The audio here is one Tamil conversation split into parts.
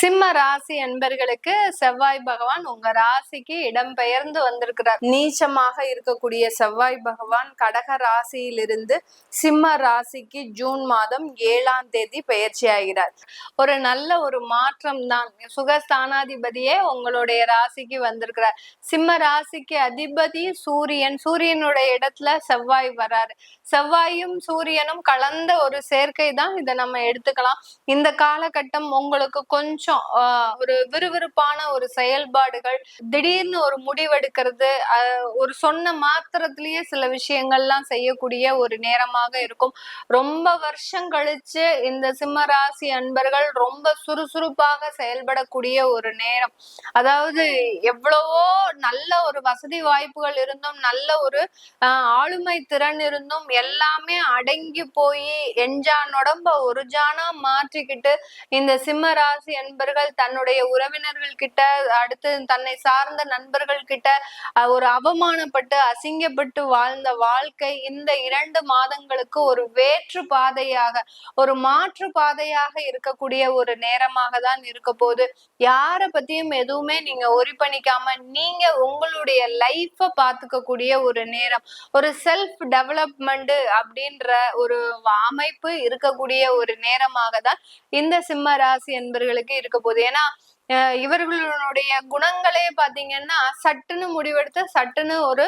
சிம்ம ராசி என்பர்களுக்கு செவ்வாய் பகவான் உங்க ராசிக்கு இடம்பெயர்ந்து வந்திருக்கிறார். நீச்சமாக இருக்கக்கூடிய செவ்வாய் பகவான் கடக ராசியிலிருந்து சிம்ம ராசிக்கு ஜூன் மாதம் ஏழாம் தேதி பயிற்சி ஆகிறார். ஒரு நல்ல ஒரு மாற்றம் தான். சுகஸ்தானாதிபதியே உங்களுடைய ராசிக்கு வந்திருக்கிறார். சிம்ம ராசிக்கு அதிபதி சூரியன். சூரியனுடைய இடத்துல செவ்வாய் வராரு. செவ்வாயும் சூரியனும் கலந்த ஒரு சேர்க்கை தான் இதை நம்ம எடுத்துக்கலாம். இந்த காலகட்டம் உங்களுக்கு கொஞ்சம் கொஞ்சம் ஒரு விறுவிறுப்பான ஒரு செயல்பாடுகள் திடீர்னு ஒரு முடிவெடுக்கிறது ஒரு சொன்ன மாத்திரத்திலேயே சில விஷயங்கள்லாம் செய்யக்கூடிய ஒரு நேரமாக இருக்கும். ரொம்ப வருஷம் கழிச்சு இந்த சிம்ம ராசி அன்பர்கள் ரொம்ப சுறுசுறுப்பாக செயல்படக்கூடிய ஒரு நேரம். அதாவது எவ்வளவோ நல்ல ஒரு வசதி வாய்ப்புகள் இருந்தும் நல்ல ஒரு ஆளுமை திறன் இருந்தும் எல்லாமே அடங்கி போய் எஞ்சான் உடம்ப ஒரு ஜானா மாற்றிக்கிட்டு இந்த சிம்ம ராசி அன்பர்கள் தன்னுடைய உறவினர்கள் கிட்ட அடுத்து தன்னை சார்ந்த நண்பர்கள் கிட்ட ஒரு அவமானப்பட்டு அசிங்கப்பட்டு வாழ்ந்த வாழ்க்கை இந்த இரண்டு மாதங்களுக்கு ஒரு வேற்று பாதையாக ஒரு மாற்று பாதையாக இருக்கக்கூடிய ஒரு நேரமாக தான் இருக்க போகுது. யார பத்தியும் எதுவுமே நீங்க ஒரி பண்ணிக்காம நீங்க உங்களுடைய லைஃப பாத்துக்கக்கூடிய ஒரு நேரம். ஒரு செல்ஃப் டெவலப்மெண்ட் அப்படின்ற ஒரு அமைப்பு இருக்கக்கூடிய ஒரு நேரமாக தான் இந்த சிம்ம ராசி என்பர்களுக்கு இருக்கு போகுது. ஏன்னா அஹ் இவர்களுடைய குணங்களே பாத்தீங்கன்னா சட்டுன்னு முடிவெடுத்து சட்டுன்னு ஒரு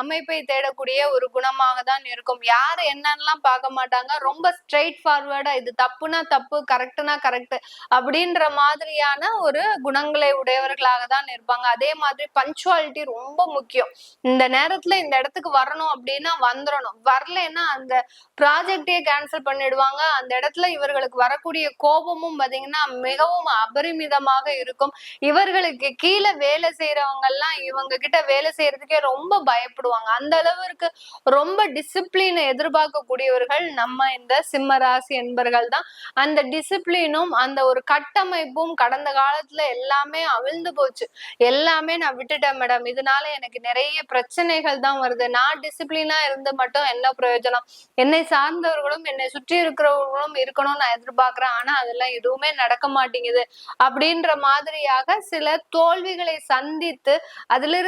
அமைப்பை தேடக்கூடிய ஒரு குணமாக தான் இருக்கும். யார் என்னன்னெல்லாம் பார்க்க மாட்டாங்க ரொம்ப ஸ்ட்ரெயிட் ஃபார்வர்டா இது தப்புனா தப்பு கரெக்ட்னா கரெக்ட் அப்படின்ற மாதிரியான ஒரு குணங்களை உடையவர்களாக தான் இருப்பாங்க. அதே மாதிரி பஞ்சுவாலிட்டி ரொம்ப முக்கியம். இந்த நேரத்துல இந்த இடத்துக்கு வரணும் அப்படின்னா வந்துடணும் வரலன்னா அந்த ப்ராஜெக்டே கேன்சல் பண்ணிடுவாங்க. அந்த இடத்துல இவர்களுக்கு வரக்கூடிய கோபமும் பாத்தீங்கன்னா மிகவும் அபரிமிதமாக இருக்கும். இவர்களுக்கு கீழே வேலை செய்யறவங்க எல்லாம் இவங்க கிட்ட வேலை செய்யறதுக்கே ரொம்ப பயப்படுவாங்க. அந்த அளவிற்கு ரொம்ப டிசிப்ளினை எதிர்பார்க்கக்கூடியவர்கள் நம்ம இந்த சிம்ம ராசி என்பர்கள் தான். அந்த டிசிப்ளினும் அந்த ஒரு கட்டமைப்பும் கடந்த காலத்துல எல்லாமே அவிழ்ந்து போச்சு. எல்லாமே நான் விட்டுட்டேன் மேடம் இதனால எனக்கு நிறைய பிரச்சனைகள் தான் வருது. நான் டிசிப்ளினா இருந்து மட்டும் என்ன பிரயோஜனம்? என்னை சார்ந்தவர்களும் என்னை சுற்றி இருக்கிறவர்களும் இருக்கணும்னு நான் எதிர்பார்க்கிறேன். ஆனா அதெல்லாம் எதுவுமே நடக்க மாட்டேங்குது. அப்படின்ற மாதிரியாக சில தோல்விகளை சந்தித்து அதுல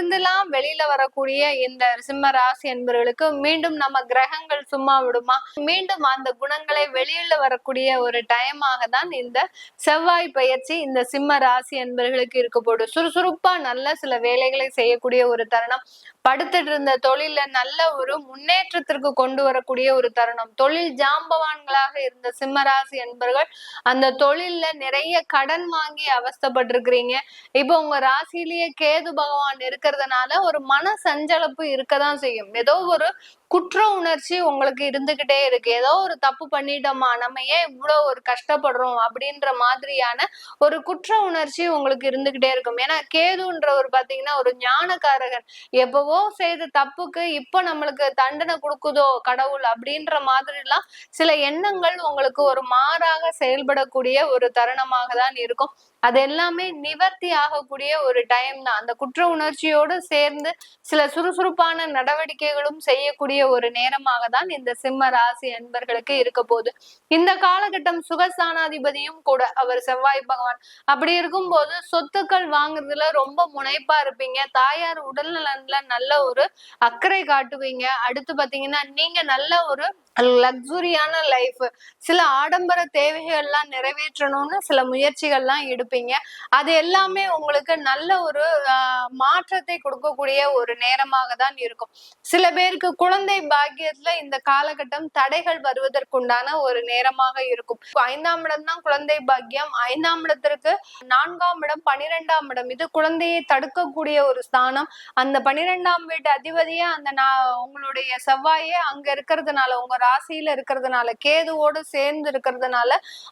வெளியில வரக்கூடிய இந்த சிம்ம ராசி என்பவர்களுக்கு மீண்டும் நம்ம கிரகங்கள் சும்மா விடுமா? மீண்டும் அந்த குணங்களை வெளியில வரக்கூடிய ஒரு டைமாக தான் இந்த செவ்வாய் பயிற்சி இந்த சிம்ம ராசி என்பவர்களுக்கு இருக்க போடும் சுறுசுறுப்பா நல்ல சில வேலைகளை செய்யக்கூடிய ஒரு தருணம். படுத்துட்டு இருந்த தொழில நல்ல ஒரு முன்னேற்றத்திற்கு கொண்டு வரக்கூடிய ஒரு தருணம். தொழில் ஜாம்பவான்களாக இருந்த சிம்மராசி என்பர்கள் அந்த தொழில்ல நிறைய கடன் வாங்கி அவஸ்தப்பட்டிருக்கிறீங்க. இப்போ உங்க ராசியிலேயே கேது பகவான் இருக்கிறதுனால ஒரு மன சஞ்சலப்பு இருக்கதான் செய்யும். ஏதோ ஒரு குற்ற உணர்ச்சி உங்களுக்கு இருந்துகிட்டே இருக்கு. ஏதோ ஒரு தப்பு பண்ணிட்டோமா நம்ம ஏன் இவ்வளோ ஒரு கஷ்டப்படுறோம் அப்படின்ற மாதிரியான ஒரு குற்ற உணர்ச்சி உங்களுக்கு இருந்துகிட்டே இருக்கும். ஏன்னா கேதுன்றவர் பாத்தீங்கன்னா ஒரு ஞானக்காரகன். எப்பவோ செய்த தப்புக்கு இப்ப நம்மளுக்கு தண்டனை கொடுக்குதோ கடவுள் அப்படின்ற மாதிரி எல்லாம் சில எண்ணங்கள் உங்களுக்கு ஒரு மாறாக செயல்படக்கூடிய ஒரு தருணமாக தான் இருக்கும். அது எல்லாமே நிவர்த்தி ஆகக்கூடிய ஒரு டைம் தான். அந்த குற்ற உணர்ச்சியோடு சேர்ந்து சில சுறுசுறுப்பான நடவடிக்கைகளும் செய்யக்கூடிய ஒரு நேரமாக தான் இந்த சிம்ம ராசி அன்பர்களுக்கு இருக்க போகுது. இந்த காலகட்டம் சுகஸ்தானாதிபதியும் கூட அவர் செவ்வாய் பகவான். அப்படி இருக்கும்போது சொத்துக்கள் வாங்குறதுல ரொம்ப முனைப்பா இருப்பீங்க. தாயார் உடல் நலன்ல நல்ல ஒரு அக்கறை காட்டுவீங்க. அடுத்து பாத்தீங்கன்னா நீங்க நல்ல ஒரு லக்ஸுரியான லைஃப் சில ஆடம்பர தேவைகள்லாம் நிறைவேற்றணும்னு சில முயற்சிகள்லாம் எடுப்பீங்க. அது எல்லாமே உங்களுக்கு நல்ல ஒரு ஆஹ், மாற்றத்தை கொடுக்கக்கூடிய ஒரு நேரமாக தான் இருக்கும். சில பேருக்கு குழந்தை பாக்கியத்துல இந்த காலகட்டம் தடைகள் வருவதற்குண்டான ஒரு நேரமாக இருக்கும். ஐந்தாம் இடம் தான் குழந்தை பாக்கியம். ஐந்தாம் இடத்திற்கு நான்காம் இடம் பனிரெண்டாம் இடம். இது குழந்தையை தடுக்கக்கூடிய ஒரு ஸ்தானம். அந்த பனிரெண்டாம் வீட்டு அதிபதியே அந்த நான் உங்களுடைய செவ்வாயே அங்க இருக்கிறதுனால உங்க ராசியில இருக்கிறதுனால கேதுவோடு சேர்ந்து இருக்கிறதுனால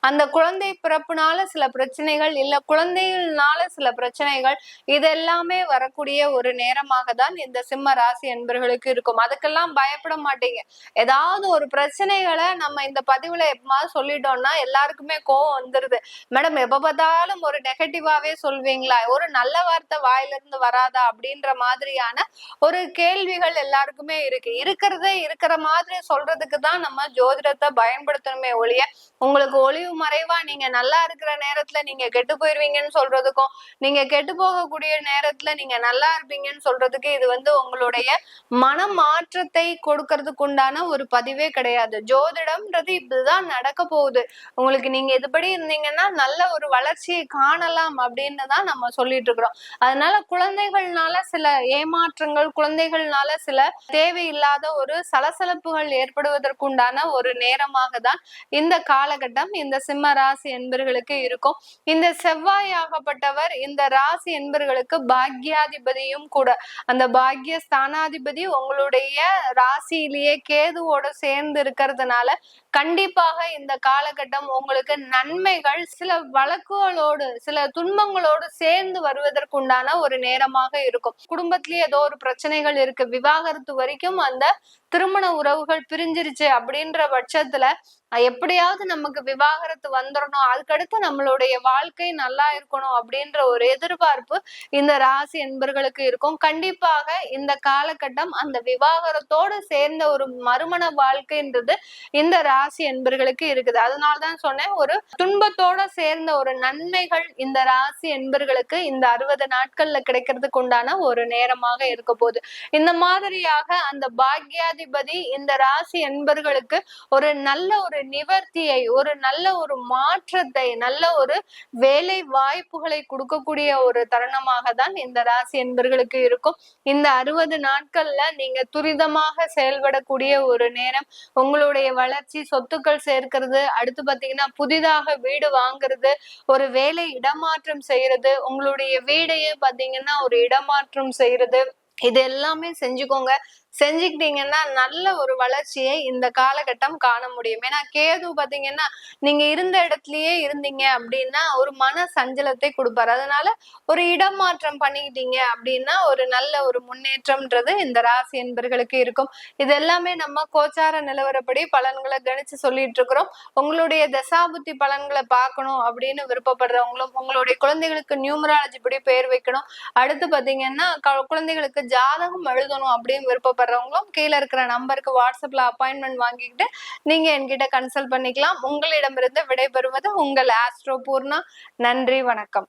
அந்த குழந்தை பிறப்புனால சில பிரச்சனைகள் இல்ல குழந்தைகள்னால சில பிரச்சனைகள் இது எல்லாமே வரக்கூடிய ஒரு நேரமாக தான் இந்த சிம்ம ராசி என்பர்களுக்கு இருக்கும். அதுக்கெல்லாம் பயப்பட மாட்டீங்க. ஏதாவது ஒரு பிரச்சனைகளை நம்ம இந்த பதிவுல எப்பமாவது சொல்லிட்டோம்னா எல்லாருக்குமே கோவம் வந்துருது. மேடம் எப்ப பார்த்தாலும் ஒரு நெகட்டிவாவே சொல்வீங்களா? ஒரு நல்ல வார்த்தை வாயில இருந்து வராதா? அப்படின்ற மாதிரியான ஒரு கேள்விகள் எல்லாருக்குமே இருக்கு. இருக்கிறதே இருக்கிற மாதிரி சொல்றதுக்கு தான் நம்ம ஜோதிடத்தை பயன்படுத்தணுமே ஒழிய உங்களுக்கு ஒளிவு மறைவா நீங்க நல்லா இருக்கிற நேரத்துல நீங்க கெட்டு போயிருவீங்கன்னு சொல்றதுக்கும் நீங்க கெட்டு போகக்கூடிய நேரத்துல நீங்க நல்லா இருப்பீங்கன்னு சொல்றதுக்கு இது வந்து உங்களுடைய மன மாற்றத்தை கொடுக்கறதுக்கு உண்டான ஒரு பதிவே கிடையாது. ஜோதிடம்ன்றது இப்படிதான் நடக்க போகுது. உங்களுக்கு நீங்க இதுபடி இருந்தீங்கன்னா நல்ல ஒரு வளர்ச்சியை காணலாம் அப்படின்னு தான் நம்ம சொல்லிட்டு இருக்கிறோம். அதனால குழந்தைகள்னால சில ஏமாற்றங்கள் குழந்தைகள்னால சில தேவையில்லாத ஒரு சலசலப்புகள் ஏற்படுவதற்கு அதற்குண்டான ஒரு நேரமாக தான் இந்த காலகட்டம் இந்த சிம்ம ராசி என்பர்களுக்கு இருக்கும். இந்த செவ்வாயாகப்பட்டவர் இந்த ராசி என்பர்களுக்கு பாக்யாதிபதியும் கூட. அந்த பாக்ய ஸ்தானாதிபதி உங்களுடைய ராசியிலேயே கேதுவோட சேர்ந்து இருக்கிறதுனால கண்டிப்பாக இந்த காலகட்டம் உங்களுக்கு நன்மைகள் சில வழக்குகளோடு சில துன்பங்களோடு சேர்ந்து வருவதற்குண்டான ஒரு நேரமாக இருக்கும். குடும்பத்திலேயே ஏதோ ஒரு பிரச்சனைகள் இருக்கு. விவாகரத்து வரைக்கும் அந்த திருமண உறவுகள் பிரிஞ்சிருச்சு. அப்படின்ற பட்சத்துல எப்படியாவது நமக்கு விவாகரத்து வந்துடணும் அதுக்கடுத்து நம்மளுடைய வாழ்க்கை நல்லா இருக்கணும் அப்படின்ற ஒரு எதிர்பார்ப்பு இந்த ராசி என்பர்களுக்கு இருக்கும். கண்டிப்பாக இந்த காலகட்டம் அந்த விவாகரத்தோடு சேர்ந்த ஒரு மறுமண வாழ்க்கைன்றது இந்த ராசி என்பர்களுக்கு இருக்குது. அதனாலதான் சொன்னேன் ஒரு துன்பத்தோட சேர்ந்த ஒரு நன்மைகள் இந்த ராசி என்பர்களுக்கு இந்த அறுபது நாட்கள்ல கிடைக்கிறதுக்கு உண்டான ஒரு நேரமாக இருக்க போகுது. இந்த மாதிரியாக அந்த பாக்யாதிபதி இந்த ராசி என்பர்களுக்கு ஒரு நல்ல ஒரு நிவர்த்தியை ஒரு நல்ல ஒரு மாற்றத்தை நல்ல ஒரு வேலை வாய்ப்புகளை கொடுக்கக்கூடிய ஒரு தருணமாக தான் இந்த ராசி என்பர்களுக்கு இருக்கும். இந்த அறுபது நாட்கள்ல நீங்க துரிதமாக செயல்படக்கூடிய ஒரு நேரம் உங்களுடைய வளர்ச்சி சொத்துக்கள் சேர்க்கிறது அடுத்து பாத்தீங்கன்னா புதிதாக வீடு வாங்குறது ஒரு வேலை இடமாற்றம் செய்யறது உங்களுடைய வீடையே பாத்தீங்கன்னா ஒரு இடமாற்றம் செய்யறது இது எல்லாமே செஞ்சுக்கோங்க. செஞ்சுக்கிட்டீங்கன்னா நல்ல ஒரு வளர்ச்சியை இந்த காலகட்டம் காண முடியும். ஏன்னா கேது பாத்தீங்கன்னா நீங்க இருந்த இடத்துலயே இருந்தீங்க அப்படின்னா ஒரு மன சஞ்சலத்தை கொடுப்பாரு. அதனால ஒரு இடமாற்றம் பண்ணிக்கிட்டீங்க அப்படின்னா ஒரு நல்ல ஒரு முன்னேற்றம்ன்றது இந்த ராசி என்பர்களுக்கு இருக்கும். இது எல்லாமே நம்ம கோச்சார நிலவரப்படி பலன்களை கணிச்சு சொல்லிட்டு இருக்கிறோம். உங்களுடைய தசாபுத்தி பலன்களை பார்க்கணும் அப்படின்னு விருப்பப்படுறவங்களும் உங்களுடைய குழந்தைகளுக்கு நியூமராலஜி படி பெயர் வைக்கணும். அடுத்து பாத்தீங்கன்னா குழந்தைகளுக்கு ஜாதகம் எழுதணும் அப்படின்னு விருப்பப்படுறவங்களும் கீழே இருக்கிற நம்பருக்கு வாட்ஸ்அப்ல அப்பாயின்மெண்ட் வாங்கிக்கிட்டு நீங்க என்கிட்ட கன்சல்ட் பண்ணிக்கலாம். உங்களிடமிருந்து விடைபெறுவது உங்கள் ஆஸ்ட்ரோ பூர்ணா நன்றி வணக்கம்.